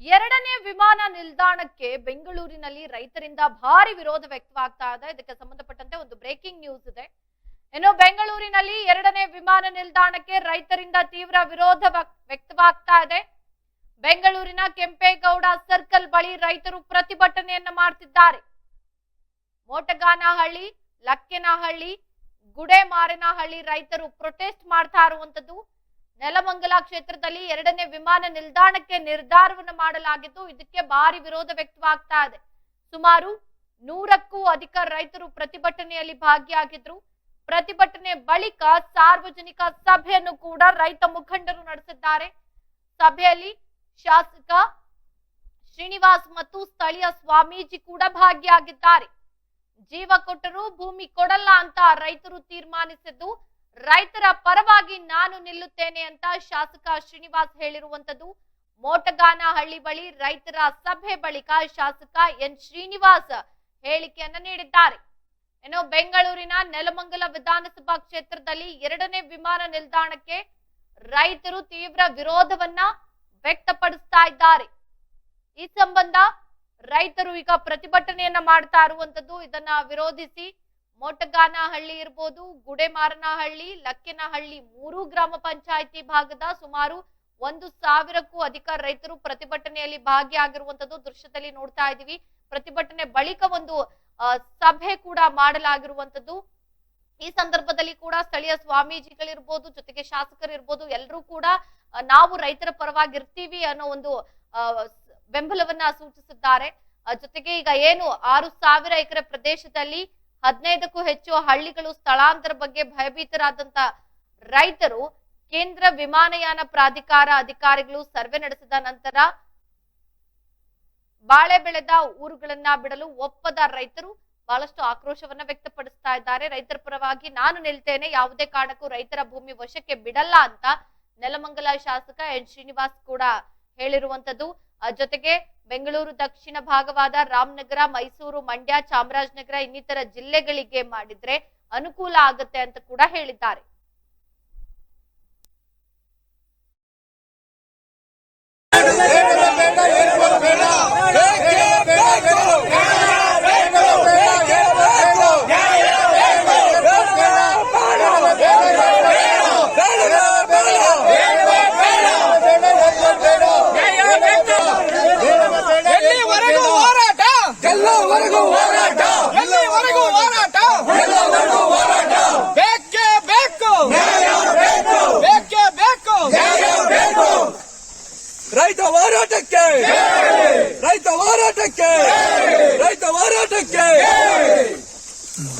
ಎರಡನೇ ವಿಮಾನ ನಿಲ್ದಾಣಕ್ಕೆ ಬೆಂಗಳೂರಿನಲ್ಲಿ ರೈತರಿಂದ ಭಾರಿ ವಿರೋಧ ವ್ಯಕ್ತವಾಗ್ತಾ ಇದೆ. ಇದಕ್ಕೆ ಸಂಬಂಧಪಟ್ಟಂತೆ ಒಂದು ಬ್ರೇಕಿಂಗ್ ನ್ಯೂಸ್ ಇದೆ. ಇನ್ನು ಬೆಂಗಳೂರಿನಲ್ಲಿ ಎರಡನೇ ವಿಮಾನ ನಿಲ್ದಾಣಕ್ಕೆ ರೈತರಿಂದ ತೀವ್ರ ವಿರೋಧ ವ್ಯಕ್- ವ್ಯಕ್ತವಾಗ್ತಾ ಇದೆ. ಬೆಂಗಳೂರಿನ ಕೆಂಪೇಗೌಡ ಸರ್ಕಲ್ ಬಳಿ ರೈತರು ಪ್ರತಿಭಟನೆಯನ್ನ ಮಾಡ್ತಿದ್ದಾರೆ. ಮೋಟಗಾನಹಳ್ಳಿ, ಲಕ್ಕೆನಹಳ್ಳಿ, ಗುಡೆಮಾರನಹಳ್ಳಿ ರೈತರು ಪ್ರೊಟೆಸ್ಟ್ ಮಾಡ್ತಾ ಇರುವಂತದ್ದು ನೆಲಮಂಗಲ ಕ್ಷೇತ್ರದಲ್ಲಿ ಎರಡನೇ ವಿಮಾನ ನಿಲ್ದಾಣಕ್ಕೆ ನಿರ್ಧಾರವನ್ನು ಮಾಡಲಾಗಿದ್ದು, ಇದಕ್ಕೆ ಭಾರಿ ವಿರೋಧ ವ್ಯಕ್ತವಾಗ್ತಾ ಇದೆ. ಸುಮಾರು ನೂರಕ್ಕೂ ಅಧಿಕ ರೈತರು ಪ್ರತಿಭಟನೆಯಲ್ಲಿ ಭಾಗಿಯಾಗಿದ್ರು. ಪ್ರತಿಭಟನೆ ಬಳಿಕ ಸಾರ್ವಜನಿಕ ಸಭೆಯನ್ನು ಕೂಡ ರೈತ ಮುಖಂಡರು ನಡೆಸಿದ್ದಾರೆ. ಸಭೆಯಲ್ಲಿ ಶಾಸಕ ಶ್ರೀನಿವಾಸ್ ಮತ್ತು ಸ್ಥಳೀಯ ಸ್ವಾಮೀಜಿ ಕೂಡ ಭಾಗಿಯಾಗಿದ್ದಾರೆ. ಜೀವ ಕೊಟ್ಟರು ಭೂಮಿ ಕೊಡಲ್ಲ ಅಂತ ರೈತರು ತೀರ್ಮಾನಿಸಿದ್ದು ರೈತರ ಪರವಾಗಿ ನಾನು ನಿಲ್ಲುತ್ತೇನೆ ಅಂತ ಶಾಸಕ ಶ್ರೀನಿವಾಸ್ ಹೇಳಿರುವಂತದ್ದು ಮೋಟಗಾನಹಳ್ಳಿ ಬಳಿ ರೈತರ ಸಭೆ ಬಳಿಕ ಶಾಸಕ ಎನ್ ಶ್ರೀನಿವಾಸ್ ಹೇಳಿಕೆಯನ್ನ ನೀಡಿದ್ದಾರೆ. ಇನ್ನು ಬೆಂಗಳೂರಿನ ನೆಲಮಂಗಲ ವಿಧಾನಸಭಾ ಕ್ಷೇತ್ರದಲ್ಲಿ ಎರಡನೇ ವಿಮಾನ ನಿಲ್ದಾಣಕ್ಕೆ ರೈತರು ತೀವ್ರ ವಿರೋಧವನ್ನ ವ್ಯಕ್ತಪಡಿಸ್ತಾ ಇದ್ದಾರೆ. ಈ ಸಂಬಂಧ ರೈತರು ಈಗ ಪ್ರತಿಭಟನೆಯನ್ನ ಮಾಡ್ತಾ ಇರುವಂತದ್ದು ಇದನ್ನ ವಿರೋಧಿಸಿ ಮೋಟಗಾನಹಳ್ಳಿ ಇರ್ಬೋದು, ಗುಡೆಮಾರನಹಳ್ಳಿ, ಲಕ್ಕೇನಹಳ್ಳಿ ಮೂರು ಗ್ರಾಮ ಪಂಚಾಯಿತಿ ಭಾಗದ ಸುಮಾರು ಒಂದು ಸಾವಿರಕ್ಕೂ ಅಧಿಕ ರೈತರು ಪ್ರತಿಭಟನೆಯಲ್ಲಿ ಭಾಗಿಯಾಗಿರುವಂತದ್ದು ದೃಶ್ಯದಲ್ಲಿ ನೋಡ್ತಾ ಇದೀವಿ ಪ್ರತಿಭಟನೆ ಬಳಿಕ ಒಂದು ಸಭೆ ಕೂಡ ಮಾಡಲಾಗಿರುವಂತದ್ದು ಈ ಸಂದರ್ಭದಲ್ಲಿ ಕೂಡ ಸ್ಥಳೀಯ ಸ್ವಾಮೀಜಿಗಳಿರ್ಬೋದು, ಜೊತೆಗೆ ಶಾಸಕರಿರ್ಬೋದು, ಎಲ್ಲರೂ ಕೂಡ ನಾವು ರೈತರ ಪರವಾಗಿ ಇರ್ತೀವಿ ಅನ್ನೋ ಒಂದು ಬೆಂಬಲವನ್ನ ಸೂಚಿಸಿದ್ದಾರೆ. ಜೊತೆಗೆ ಈಗ ಏನು ಆರು ಸಾವಿರ ಎಕರೆ ಪ್ರದೇಶದಲ್ಲಿ ಹದಿನೈದಕ್ಕೂ ಹೆಚ್ಚು ಹಳ್ಳಿಗಳು ಸ್ಥಳಾಂತರ ಬಗ್ಗೆ ಭಯಭೀತರಾದಂತ ರೈತರು ಕೇಂದ್ರ ವಿಮಾನಯಾನ ಪ್ರಾಧಿಕಾರ ಅಧಿಕಾರಿಗಳು ಸರ್ವೆ ನಡೆಸಿದ ನಂತರ ಬಾಳೆ ಬೆಳೆದ ಊರುಗಳನ್ನ ಬಿಡಲು ಒಪ್ಪದ ರೈತರು ಬಹಳಷ್ಟು ಆಕ್ರೋಶವನ್ನ ವ್ಯಕ್ತಪಡಿಸ್ತಾ ಇದ್ದಾರೆ. ರೈತರ ಪರವಾಗಿ ನಾನು ನಿಲ್ತೇನೆ, ಯಾವುದೇ ಕಾರಣಕ್ಕೂ ರೈತರ ಭೂಮಿ ವಶಕ್ಕೆ ಬಿಡಲ್ಲ ಅಂತ ನೆಲಮಂಗಲ ಶಾಸಕ ಎನ್ ಶ್ರೀನಿವಾಸ್ ಕೂಡ ಹೇಳಿರುವಂತದ್ದು. ಜೊತೆಗೆ ಬೆಂಗಳೂರು ದಕ್ಷಿಣ ಭಾಗವಾದ ರಾಮನಗರ, ಮೈಸೂರು, ಮಂಡ್ಯ, ಚಾಮರಾಜನಗರ ಇನ್ನಿತರ ಜಿಲ್ಲೆಗಳಿಗೆ ಮಾಡಿದ್ರೆ ಅನುಕೂಲ ಆಗುತ್ತೆ ಅಂತ ಕೂಡ ಹೇಳಿದ್ದಾರೆ ಎಲ್ಲಿವರೆಗೂ ಹೋರಾಟ ಎಲ್ಲವರೆಗೂ ಹೋರಾಟ ಎಲ್ಲಿವರೆಗೂ ಹೋರಾಟ ಎಲ್ಲವರೆಗೂ ಹೋರಾಟ ಬೇಕೇ ಬೇಕು ನ್ಯಾಯ ಬೇಕು ಬೇಕೇ ಬೇಕು ನ್ಯಾಯ ಬೇಕು ರೈತ ಹೋರಾಟಕ್ಕೆ ರೈತ ಹೋರಾಟಕ್ಕೆ ರೈತ ಹೋರಾಟಕ್ಕೆ ನ್ಯಾಯ ಬೇಕು ಹಕ್ಕುನ ನಮ್ಮ ಭೂಮಿ ನಮ್ಮ ನ್ಯಾಯ. ನಮ್ಮ ನ್ಯಾಯ. ಬೇಕೇ ಬೇಕು ನ್ಯಾಯ ಬೇಕು ಬೇಡವೇ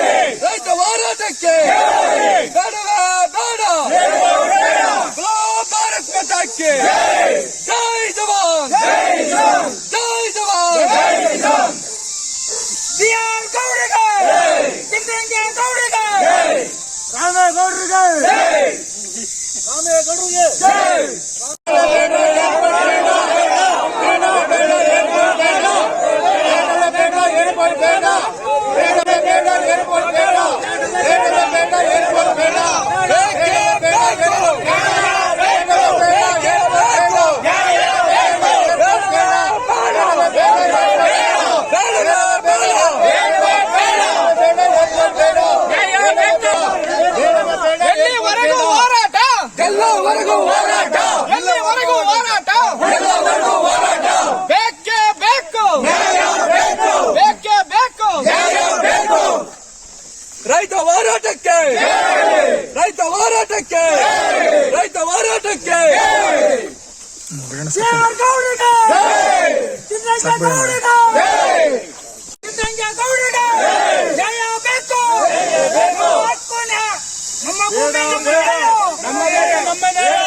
ನಮ್ಮ ಭೂಮಿ ನಮ್ಮ ನ್ಯಾಯ.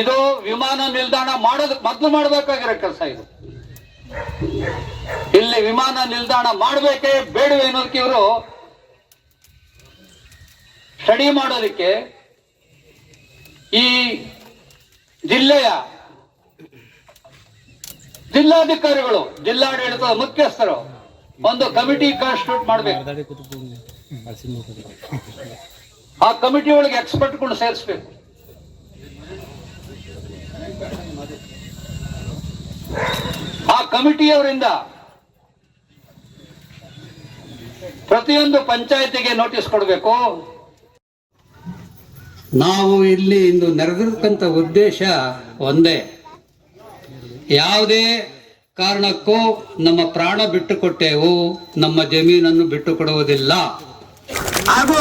ಇದು ವಿಮಾನ ನಿಲ್ದಾಣ ಮಾಡೋದ್ ಮೊದಲು ಮಾಡಬೇಕಾಗಿರೋ ಕೆಲಸ ಇದು. ಇಲ್ಲಿ ವಿಮಾನ ನಿಲ್ದಾಣ ಮಾಡಬೇಕೇ ಬೇಡವೆ ಅನ್ನೋದಕ್ಕೆ ಇವರು ಸ್ಟಡಿ ಮಾಡೋದಕ್ಕೆ ಈ ಜಿಲ್ಲೆಯ ಜಿಲ್ಲಾಧಿಕಾರಿಗಳು ಜಿಲ್ಲಾಡಳಿತದ ಮುಖ್ಯಸ್ಥರು ಒಂದು ಕಮಿಟಿ ಕಾನ್ಸ್ಟಿಟ್ಯೂಟ್ ಮಾಡಬೇಕು. ಆ ಕಮಿಟಿ ಒಳಗೆ ಎಕ್ಸ್ಪರ್ಟ್ಗಳು ಸೇರಿಸ್ಬೇಕು. ಆ ಕಮಿಟಿಯವರಿಂದ ಪ್ರತಿಯೊಂದು ಪಂಚಾಯತಿಗೆ ನೋಟಿಸ್ ಕೊಡಬೇಕು. ನಾವು ಇಲ್ಲಿ ಇಂದು ನೆರೆದಿರ್ತಕ್ಕಂಥ ಉದ್ದೇಶ ಒಂದೇ. ಯಾವುದೇ ಕಾರಣಕ್ಕೂ ನಮ್ಮ ಪ್ರಾಣ ಬಿಟ್ಟುಕೊಟ್ಟೆವು ನಮ್ಮ ಜಮೀನನ್ನು ಬಿಟ್ಟು ಕೊಡುವುದಿಲ್ಲ ಹಾಗೂ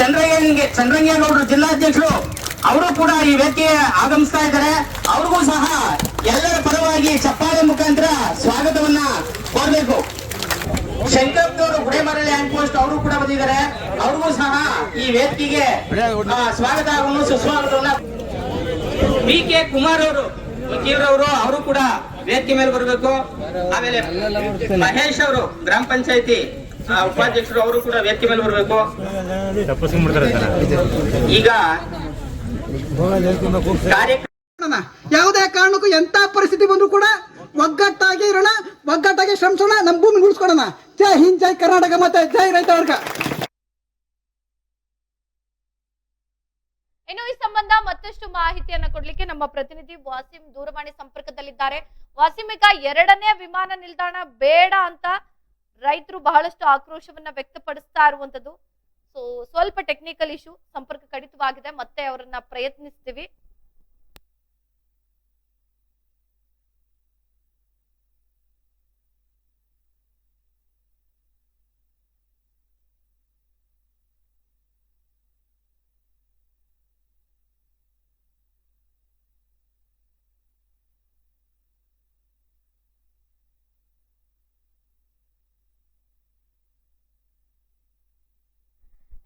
ಚಂದ್ರಯ್ಯನಿಗೆ ಚಂದ್ರಂಗೇಗೌಡರು ಜಿಲ್ಲಾಧ್ಯಕ್ಷರು ಅವರು ಕೂಡ ಈ ವ್ಯಕ್ತಿ ಆಗಮಿಸ್ತಾ ಇದ್ದಾರೆ. ಅವ್ರಿಗೂ ಸಹ ಎಲ್ಲರ ಪರವಾಗಿ ಚಪ್ಪಾದ ಮುಖಾಂತರ ಸ್ವಾಗತವನ್ನ ಕೋರ್ಬೇಕು. ಶಂಕರ್ ಗುಡೆಮರಳಿ ಹ್ಯಾಂಡ್ ಪೋಸ್ಟ್ ಅವರು ಕೂಡ ಬಂದಿದ್ದಾರೆ. ಅವ್ರಿಗೂ ಸಹ ಈ ವೇದಿಕೆಗೆ ಸ್ವಾಗತ ಹಾಗೂ ಸುಸ್ವಾಗತವನ್ನ ಬಿ ಕೆ ಕುಮಾರ್ ಅವರು ವಕೀಲರವರು ಅವರು ಕೂಡ ವೇದಿಕೆ ಮೇಲೆ ಬರಬೇಕು. ಆಮೇಲೆ ಮಹೇಶ್ ಅವರು ಗ್ರಾಮ ಪಂಚಾಯತಿ ಉಪಾಧ್ಯಕ್ಷರು ಅವರು ಕೂಡ ವೇದಿಕೆ ಮೇಲೆ ಬರಬೇಕು. ಈಗ ಕಾರ್ಯಕ್ರಮ. ಯಾವುದೇ ಕಾರಣಕ್ಕೂ ಎಂತ ಪರಿಸ್ಥಿತಿ ಬಂದ್ರು ಕೂಡ ಒಗ್ಗಟ್ಟಾಗಿ ಇರೋಣ, ಒಗ್ಗಟ್ಟಾಗಿ ಶ್ರಮಿಸೋಣ ನಮ್ಮ ಭೂಮಿ ಉಳಿಸ್ಕೊಡೋಣ ಜೈ ಹಿಂದ್, ಜೈ ಕರ್ನಾಟಕ ಮತ್ತೆ ಜೈ ರೈತ ವರ್ಗ. ಇನ್ನು ಈ ಸಂಬಂಧ ಮತ್ತಷ್ಟು ಮಾಹಿತಿಯನ್ನ ಕೊಡ್ಲಿಕ್ಕೆ ನಮ್ಮ ಪ್ರತಿನಿಧಿ ವಾಸಿಂ ದೂರವಾಣಿ ಸಂಪರ್ಕದಲ್ಲಿದ್ದಾರೆ. ವಾಸಿಂ, ಈಗ ಎರಡನೇ ವಿಮಾನ ನಿಲ್ದಾಣ ಬೇಡ ಅಂತ ರೈತರು ಬಹಳಷ್ಟು ಆಕ್ರೋಶವನ್ನ ವ್ಯಕ್ತಪಡಿಸ್ತಾ ಇರುವಂತದ್ದು. ಸೊ ಸ್ವಲ್ಪ ಟೆಕ್ನಿಕಲ್ ಇಶ್ಯೂ ಸಂಪರ್ಕ ಕಡಿತವಾಗಿದೆ. ಮತ್ತೆ ಅವರನ್ನ ಪ್ರಯತ್ನಿಸ್ತೀವಿ.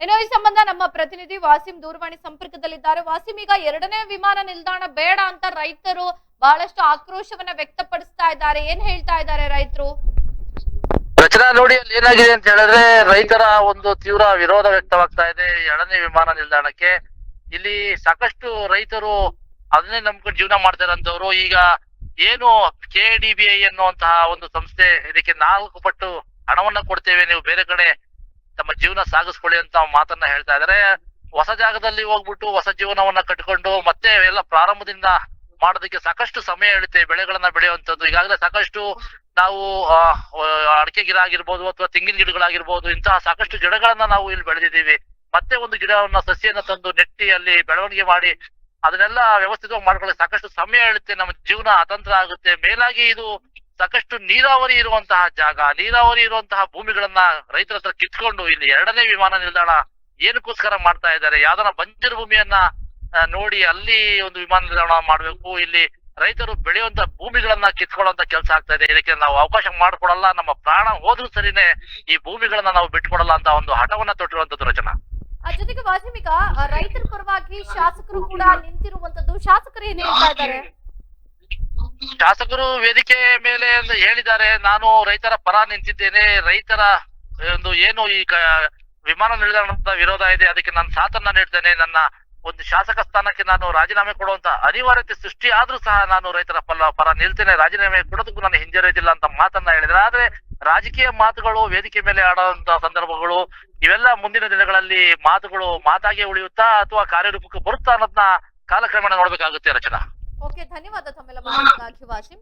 ಇನ್ನು ಈ ಸಂಬಂಧ ನಮ್ಮ ಪ್ರತಿನಿಧಿ ವಾಸಿಂ ದೂರವಾಣಿ ಸಂಪರ್ಕದಲ್ಲಿದ್ದಾರೆ. ವಾಸಿಂ, ಈಗ ಎರಡನೇ ವಿಮಾನ ನಿಲ್ದಾಣ ಬೇಡ ಅಂತ ರೈತರು ಬಹಳಷ್ಟು ಆಕ್ರೋಶವನ್ನ ವ್ಯಕ್ತಪಡಿಸ್ತಾ ಇದ್ದಾರೆ. ಏನ್ ಹೇಳ್ತಾ ಇದ್ದಾರೆ ರೈತರು? ರಚನಾ ಅಲ್ಲಿ ಏನಾಗಿದೆ ಅಂತ ಹೇಳಿದ್ರೆ ರೈತರ ಒಂದು ತೀವ್ರ ವಿರೋಧ ವ್ಯಕ್ತವಾಗ್ತಾ ಇದೆ ಎರಡನೇ ವಿಮಾನ ನಿಲ್ದಾಣಕ್ಕೆ. ಇಲ್ಲಿ ಸಾಕಷ್ಟು ರೈತರು ಅದನ್ನೇ ನಂಬ್ಕೊಂಡು ಜೀವನ ಮಾಡ್ತಾ ಈಗ ಏನು ಕೆ ಡಿ ಬಿ ಐ ಅನ್ನುವಂತಹ ಒಂದು ಸಂಸ್ಥೆ ಇದಕ್ಕೆ ನಾಲ್ಕು ಪಟ್ಟು ಹಣವನ್ನ ಕೊಡ್ತೇವೆ, ನೀವು ಬೇರೆ ಕಡೆ ಜೀವನ ಸಾಗಿಸ್ಕೊಳ್ಳಿ ಅಂತ ಮಾತನ್ನ ಹೇಳ್ತಾ ಇದಾರೆ. ಹೊಸ ಜಾಗದಲ್ಲಿ ಹೋಗ್ಬಿಟ್ಟು ಹೊಸ ಜೀವನವನ್ನ ಕಟ್ಕೊಂಡು ಮತ್ತೆ ಎಲ್ಲ ಪ್ರಾರಂಭದಿಂದ ಮಾಡೋದಕ್ಕೆ ಸಾಕಷ್ಟು ಸಮಯ ಹಿಡಿತೆ ಬೆಳೆಗಳನ್ನ ಬೆಳೆಯುವಂತದ್ದು ಈಗಾಗಲೇ ಸಾಕಷ್ಟು ನಾವು ಅಡಿಕೆ ಗಿಡ ಆಗಿರ್ಬೋದು ಅಥವಾ ತೆಂಗಿನ ಗಿಡಗಳಾಗಿರ್ಬೋದು ಇಂತಹ ಸಾಕಷ್ಟು ಗಿಡಗಳನ್ನ ನಾವು ಇಲ್ಲಿ ಬೆಳೆದಿದ್ದೀವಿ. ಮತ್ತೆ ಒಂದು ಗಿಡವನ್ನ ಸಸಿಯನ್ನ ತಂದು ನೆಟ್ಟಿ ಅಲ್ಲಿ ಬೆಳವಣಿಗೆ ಮಾಡಿ ಅದನ್ನೆಲ್ಲ ವ್ಯವಸ್ಥಿತವಾಗಿ ಮಾಡ್ಕೊಳ್ಳಿ ಸಾಕಷ್ಟು ಸಮಯ ಹೇಳುತ್ತೆ ನಮ್ಮ ಜೀವನ ಅತಂತ್ರ ಆಗುತ್ತೆ. ಮೇಲಾಗಿ ಇದು ಸಾಕಷ್ಟು ನೀರಾವರಿ ಇರುವಂತಹ ಜಾಗ ನೀರಾವರಿ ಇರುವಂತಹ ಭೂಮಿಗಳನ್ನ ರೈತರ ಹತ್ರ ಕಿತ್ಕೊಂಡು ಇಲ್ಲಿ ಎರಡನೇ ವಿಮಾನ ನಿಲ್ದಾಣ ಏನಕ್ಕೋಸ್ಕರ ಮಾಡ್ತಾ ಇದ್ದಾರೆ? ಯಾವ್ದಾರ ಬಂಜರು ಭೂಮಿಯನ್ನ ನೋಡಿ ಅಲ್ಲಿ ಒಂದು ವಿಮಾನ ನಿಲ್ದಾಣ ಮಾಡ್ಬೇಕು. ಇಲ್ಲಿ ರೈತರು ಬೆಳೆಯುವಂತ ಭೂಮಿಗಳನ್ನ ಕಿತ್ಕೊಳ್ಳುವಂತ ಕೆಲಸ ಆಗ್ತಾ ಇದೆ. ಇದಕ್ಕೆ ನಾವು ಅವಕಾಶ ಮಾಡ್ಕೊಡಲ್ಲ ನಮ್ಮ ಪ್ರಾಣ ಹೋದ್ರೂ ಸರಿನೇ ಈ ಭೂಮಿಗಳನ್ನ ನಾವು ಬಿಟ್ಕೊಡಲ್ಲ ಅಂತ ಒಂದು ಹಠವನ್ನ ತೊಟ್ಟಿರುವಂತದ್ದು ರಚನಾ. ಜೊತೆಗೆ ಆ, ರೈತರ ಪರವಾಗಿ ಶಾಸಕರು ಕೂಡ ನಿಂತಿರುವಂತದ್ದು ಶಾಸಕರು ಏನ್ ಹೇಳ್ತಾ ಇದ್ದಾರೆ? ಶಾಸಕರು ವೇದಿಕೆ ಮೇಲೆ ಹೇಳಿದ್ದಾರೆ. ನಾನು ರೈತರ ಪರ ನಿಂತಿದ್ದೇನೆ. ರೈತರ ಒಂದು ಏನು ಈ ವಿಮಾನ ನಿಲ್ದಾಣದ ವಿರೋಧ ಇದೆ. ಅದಕ್ಕೆ ನಾನು ಸಾಥನ್ನ ನೀಡ್ತೇನೆ. ನನ್ನ ಒಂದು ಶಾಸಕ ಸ್ಥಾನಕ್ಕೆ ನಾನು ರಾಜೀನಾಮೆ ಕೊಡುವಂತ ಅನಿವಾರ್ಯತೆ ಸೃಷ್ಟಿ ಆದ್ರೂ ಸಹ ನಾನು ರೈತರ ಪಲ್ಲ ಪರ ನಿಲ್ತೇನೆ. ರಾಜೀನಾಮೆ ಕೊಡೋದಕ್ಕೂ ನಾನು ಹಿಂಜರಿಯೋದಿಲ್ಲ ಅಂತ ಮಾತನ್ನ ಹೇಳಿದ್ರೆ ಆದ್ರೆ ರಾಜಕೀಯ ಮಾತುಗಳು ವೇದಿಕೆ ಮೇಲೆ ಆಡುವಂತ ಸಂದರ್ಭಗಳು, ಇವೆಲ್ಲ ಮುಂದಿನ ದಿನಗಳಲ್ಲಿ ಮಾತುಗಳು ಮಾತಾಗೆ ಉಳಿಯುತ್ತಾ ಅಥವಾ ಕಾರ್ಯರೂಪಕ್ಕೆ ಬರುತ್ತಾ ಅನ್ನೋದನ್ನ ಕಾಲಕ್ರಮೇಣ ನೋಡ್ಬೇಕಾಗುತ್ತೆ ರಚನಾ. ಓಕೆ ಧನ್ಯವಾದ ತಮ್ಮೆಲ್ಲ ಮಾಹಿತಿಗಾಗಿ ವಾಸಿಂ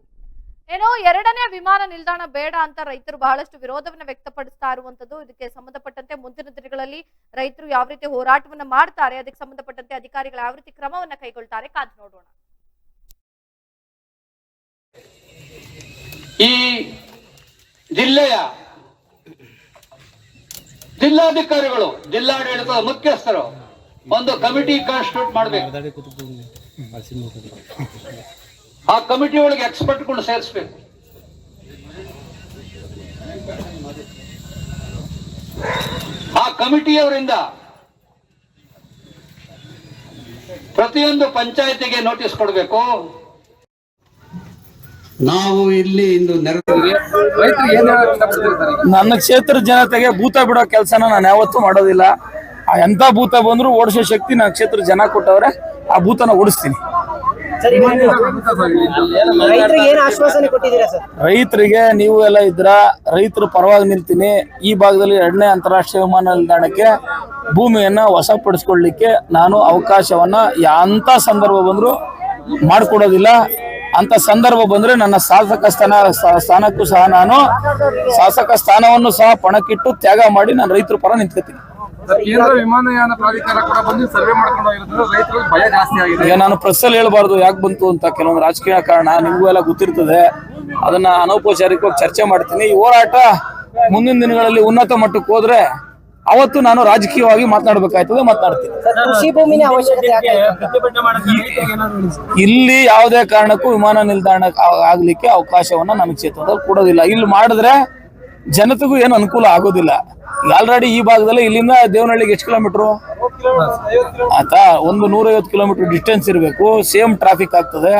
ಏನೋ ಎರಡನೇ ವಿಮಾನ ನಿಲ್ದಾಣ ಬೇಡ ಅಂತ ರೈತರು ಬಹಳಷ್ಟು ವಿರೋಧವನ್ನ ವ್ಯಕ್ತಪಡಿಸ್ತಾ ಇರುವಂತದ್ದು. ಇದಕ್ಕೆ ಸಂಬಂಧಪಟ್ಟಂತೆ ಮುಂದಿನ ದಿನಗಳಲ್ಲಿ ರೈತರು ಯಾವ ರೀತಿ ಹೋರಾಟವನ್ನ ಮಾಡ್ತಾರೆ ಅದಕ್ಕೆ ಸಂಬಂಧಪಟ್ಟಂತೆ ಅಧಿಕಾರಿಗಳು ಯಾವ ರೀತಿ ಕ್ರಮವನ್ನ ಕೈಗೊಳ್ತಾರೆ ಕಾದು ನೋಡೋಣ. ಈ ಜಿಲ್ಲೆಯ ಜಿಲ್ಲಾಧಿಕಾರಿಗಳು ಜಿಲ್ಲಾಡಳಿತದ ಮುಖ್ಯಸ್ಥರು ಒಂದು ಕಮಿಟಿ ಕಾನ್ಸ್ಟಿಟ್ಯೂಟ್ ಮಾಡಬೇಕು. ಆ ಕಮಿಟಿ ಒಳಗೆ ಎಕ್ಸ್ಪರ್ಟ್ಗಳು ಸೇರಿಸ್ಬೇಕು. ಆ ಕಮಿಟಿಯವರಿಂದ ಪ್ರತಿಯೊಂದು ಪಂಚಾಯತಿಗೆ ನೋಟಿಸ್ ಕೊಡಬೇಕು. ನಾವು ಇಲ್ಲಿ ಇಂದು ನನ್ನ ಕ್ಷೇತ್ರ ಜನತೆಗೆ ಭೂತ ಬಿಡೋ ಕೆಲಸನ ನಾನು ಯಾವತ್ತೂ ಮಾಡೋದಿಲ್ಲ. ಆ ಎಂತ ಭೂತ ಬಂದ್ರು ಓಡಿಸೋ ಶಕ್ತಿ ನನ್ನ ಕ್ಷೇತ್ರ ಜನ ಕೊಟ್ಟವ್ರೆ. ಆ ಭೂತನ ಓಡಿಸ್ತೀನಿ. ರೈತರಿಗೆ ಏನು ಆಶ್ವಾಸನೆ ಕೊಟ್ಟಿದ್ದೀರಾ ಸರ್? ರೈತರಿಗೆ ನೀವು ಎಲ್ಲ ಇದ್ರ ರೈತರ ಪರವಾಗಿ ನಿಲ್ತೀನಿ. ಈ ಭಾಗದಲ್ಲಿ ಎರಡನೇ ಅಂತಾರಾಷ್ಟ್ರೀಯ ವಿಮಾನ ನಿಲ್ದಾಣಕ್ಕೆ ಭೂಮಿಯನ್ನ ವಶಪಡಿಸ್ಕೊಳ್ಳಿಕ್ಕೆ ನಾನು ಅವಕಾಶವನ್ನ ಎಂತ ಸಂದರ್ಭ ಬಂದ್ರು ಮಾಡಿಕೊಡೋದಿಲ್ಲ. ಅಂತ ಸಂದರ್ಭ ಬಂದ್ರೆ ನನ್ನ ಶಾಸಕ ಸ್ಥಾನ ಸ್ಥಾನಕ್ಕೂ ಸಹ ನಾನು ಶಾಸಕ ಸ್ಥಾನವನ್ನು ಸಹ ಪಣಕ್ಕಿಟ್ಟು ತ್ಯಾಗ ಮಾಡಿ ನಾನು ರೈತರ ಪರ ನಿಂತ್ಕೋತೀನಿ. ಕೇಂದ್ರ ವಿಮಾನಯಾನ ಪ್ರಾಧಿಕಾರ ಕೂಡ ಬಂದು ಸರ್ವೆ ಮಾಡ್ಕೊಂಡು ಹೋಗಿರೋದ್ರಿಂದ ರೈತರಿಗೆ ಭಯ ಜಾಸ್ತಿ ಆಗಿದೆ. ಈಗ ನಾನು ಪ್ರೆಸ್ ಅಲ್ಲಿ ಹೇಳ್ಬಾರ್ದು ಯಾಕೆ ಬಂತು ಅಂತ ಕೆಲವೊಂದು ರಾಜಕೀಯ ಕಾರಣ ನಿಮಗೂ ಎಲ್ಲ ಗೊತ್ತಿರ್ತದೆ. ಅದನ್ನ ಅನೌಪಚಾರಿಕವಾಗಿ ಚರ್ಚೆ ಮಾಡ್ತೀನಿ. ಈ ಹೋರಾಟ ಮುಂದಿನ ದಿನಗಳಲ್ಲಿ ಉನ್ನತ ಮಟ್ಟಕ್ಕೆ ಹೋದ್ರೆ ಅವತ್ತು ನಾನು ರಾಜಕೀಯವಾಗಿ ಮಾತನಾಡ್ಬೇಕಾಯ್ತದೆ ಮಾತನಾಡ್ತೀನಿ. ಕೃಷಿ ಭೂಮಿನ ಅವಶ್ಯಕತೆ ಯಾಕೆ ಇಲ್ಲಿ ಯಾವುದೇ ಕಾರಣಕ್ಕೂ ವಿಮಾನ ನಿಲ್ದಾಣ ಆಗ್ಲಿಕ್ಕೆ ಅವಕಾಶವನ್ನ ನಮ್ಮ ಕ್ಷೇತ್ರದಲ್ಲಿ ಕೊಡೋದಿಲ್ಲ. ಇಲ್ಲಿ ಮಾಡಿದ್ರೆ ಜನತೆಗೂ ಏನು ಅನುಕೂಲ ಆಗೋದಿಲ್ಲ. ಆಲ್ರೆಡಿ ಈ ಭಾಗದಲ್ಲಿ ಇಲ್ಲಿಂದ ದೇವನಹಳ್ಳಿಗೆ ಎಷ್ಟು ಕಿಲೋಮೀಟ್ರು ಆತಾ ಒಂದು ನೂರೈವತ್ತು ಕಿಲೋಮೀಟರ್ ಡಿಸ್ಟೆನ್ಸ್ ಇರಬೇಕು. ಸೇಮ್ ಟ್ರಾಫಿಕ್ ಆಗ್ತದೆ.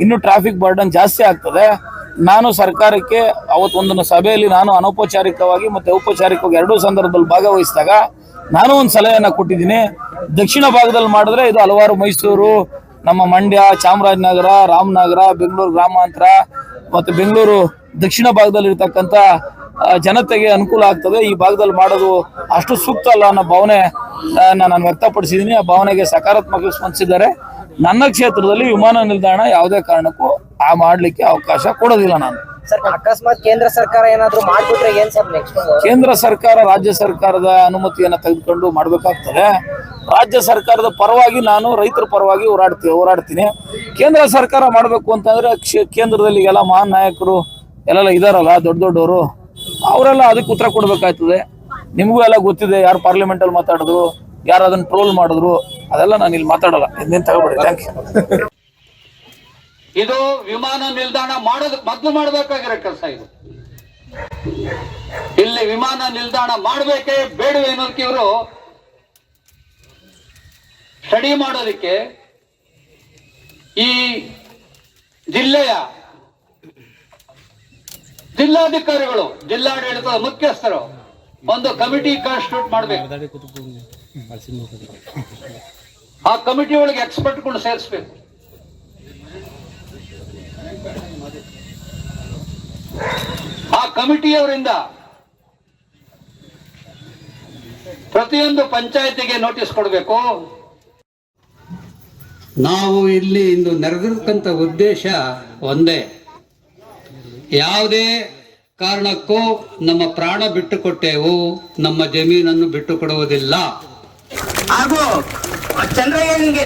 ಇನ್ನು ಟ್ರಾಫಿಕ್ ಬರ್ಡನ್ ಜಾಸ್ತಿ ಆಗ್ತದೆ. ನಾನು ಸರ್ಕಾರಕ್ಕೆ ಅವತ್ತು ಒಂದು ಸಭೆಯಲ್ಲಿ ನಾನು ಅನೌಪಚಾರಿಕವಾಗಿ ಮತ್ತೆ ಔಪಚಾರಿಕವಾಗಿ ಎರಡೂ ಸಂದರ್ಭದಲ್ಲಿ ಭಾಗವಹಿಸಿದಾಗ ನಾನು ಒಂದು ಸಲಹೆಯನ್ನು ಕೊಟ್ಟಿದ್ದೀನಿ. ದಕ್ಷಿಣ ಭಾಗದಲ್ಲಿ ಮಾಡಿದ್ರೆ ಇದು ಹಲವಾರು ಮೈಸೂರು ನಮ್ಮ ಮಂಡ್ಯ ಚಾಮರಾಜನಗರ ರಾಮನಗರ ಬೆಂಗಳೂರು ಗ್ರಾಮಾಂತರ ಮತ್ತು ಬೆಂಗಳೂರು ದಕ್ಷಿಣ ಭಾಗದಲ್ಲಿ ಇರ್ತಕ್ಕಂಥ ಆ, ಜನತೆಗೆ ಅನುಕೂಲ ಆಗ್ತದೆ. ಈ ಭಾಗದಲ್ಲಿ ಮಾಡೋದು ಅಷ್ಟು ಸೂಕ್ತ ಅಲ್ಲ ಅನ್ನೋ ಭಾವನೆ ನಾನು ವ್ಯಕ್ತಪಡಿಸಿದ್ದೀನಿ ಆ ಭಾವನೆಗೆ ಸಕಾರಾತ್ಮಕ ಸ್ಪಂದಿಸಿದ್ದಾರೆ ನನ್ನ ಕ್ಷೇತ್ರದಲ್ಲಿ ವಿಮಾನ ನಿಲ್ದಾಣ ಯಾವುದೇ ಕಾರಣಕ್ಕೂ ಆ ಮಾಡಲಿಕ್ಕೆ ಅವಕಾಶ ಕೊಡೋದಿಲ್ಲ ನಾನು. ಸರ್ ಅಕಸ್ಮಾತ್ ಕೇಂದ್ರ ಸರ್ಕಾರ ಏನಾದರೂ ಮಾಡಿಬಿಟ್ರೆ ಏನ್ ಸರ್ ನೆಕ್ಸ್ಟ್ ಕೇಂದ್ರ ಸರ್ಕಾರ ರಾಜ್ಯ ಸರ್ಕಾರದ ಅನುಮತಿಯನ್ನು ತೆಗೆದುಕೊಂಡು ಮಾಡಬೇಕಾಗ್ತದೆ. ರಾಜ್ಯ ಸರ್ಕಾರದ ಪರವಾಗಿ ನಾನು ರೈತರ ಪರವಾಗಿ ಹೋರಾಡ್ತೀನಿ ಹೋರಾಡ್ತೀನಿ. ಕೇಂದ್ರ ಸರ್ಕಾರ ಮಾಡಬೇಕು ಅಂತಂದ್ರೆ ಕ್ಷೇ- ಕೇಂದ್ರದಲ್ಲಿ ಎಲ್ಲ ಮಹಾನ್ ನಾಯಕರು ಎಲ್ಲೆಲ್ಲ ಇದಾರಲ್ಲ ದೊಡ್ಡ ದೊಡ್ಡವರು ಅವರೆಲ್ಲ ಅದಕ್ಕೆ ಉತ್ತರ ಕೊಡ್ಬೇಕಾಗ್ತದೆ ನಿಮಗೂ ಎಲ್ಲ ಗೊತ್ತಿದೆ, ಯಾರು ಪಾರ್ಲಿಮೆಂಟ್ ಅಲ್ಲಿ ಮಾತಾಡಿದ್ರು, ಯಾರು ಅದನ್ನ ಟ್ರೋಲ್ ಮಾಡಿದ್ರು, ಅದೆಲ್ಲ ನಾನು ಇಲ್ಲಿ ಮಾತಾಡಲ್ಲ. ಇನ್ನೇನು ತಗೋಬೇಡಿ ಥ್ಯಾಂಕ್ ಯು ಇದು ವಿಮಾನ ನಿಲ್ದಾಣ ಮಾಡೋದು ಮೊದಲು ಮಾಡಬೇಕಾಗಿರೋ ಕೆಲಸ ಇದು. ಇಲ್ಲಿ ವಿಮಾನ ನಿಲ್ದಾಣ ಮಾಡಬೇಕೇ ಬೇಡವೆ ಅನ್ನೋದಕ್ಕೆ ಇವರು ಸ್ಟಡಿ ಮಾಡೋದಕ್ಕೆ ಈ ಜಿಲ್ಲೆಯ ಜಿಲ್ಲಾಧಿಕಾರಿಗಳು, ಜಿಲ್ಲಾಡಳಿತದ ಮುಖ್ಯಸ್ಥರು ಒಂದು ಕಮಿಟಿ ಕಾನ್ಸ್ಟಿಟ್ಯೂಟ್ ಮಾಡಬೇಕು. ಆ ಕಮಿಟಿ ಒಳಗೆ ಎಕ್ಸ್ಪರ್ಟ್ಗಳು ಸೇರಿಸ್ಬೇಕು. ಆ ಕಮಿಟಿಯವರಿಂದ ಪ್ರತಿಯೊಂದು ಪಂಚಾಯತಿಗೆ ನೋಟಿಸ್ ಕೊಡಬೇಕು. ನಾವು ಇಲ್ಲಿ ಇಂದು ನೆರೆದಿರ್ತಕ್ಕಂಥ ಉದ್ದೇಶ ಒಂದೇ. ಯಾವುದೇ ಕಾರಣಕ್ಕೂ ನಮ್ಮ ಪ್ರಾಣ ಬಿಟ್ಟು ಕೊಟ್ಟೆವು ನಮ್ಮ ಜಮೀನನ್ನು ಬಿಟ್ಟು ಕೊಡುವುದಿಲ್ಲ ಹಾಗೂ ಚಂದ್ರಯ್ಯನಿಗೆ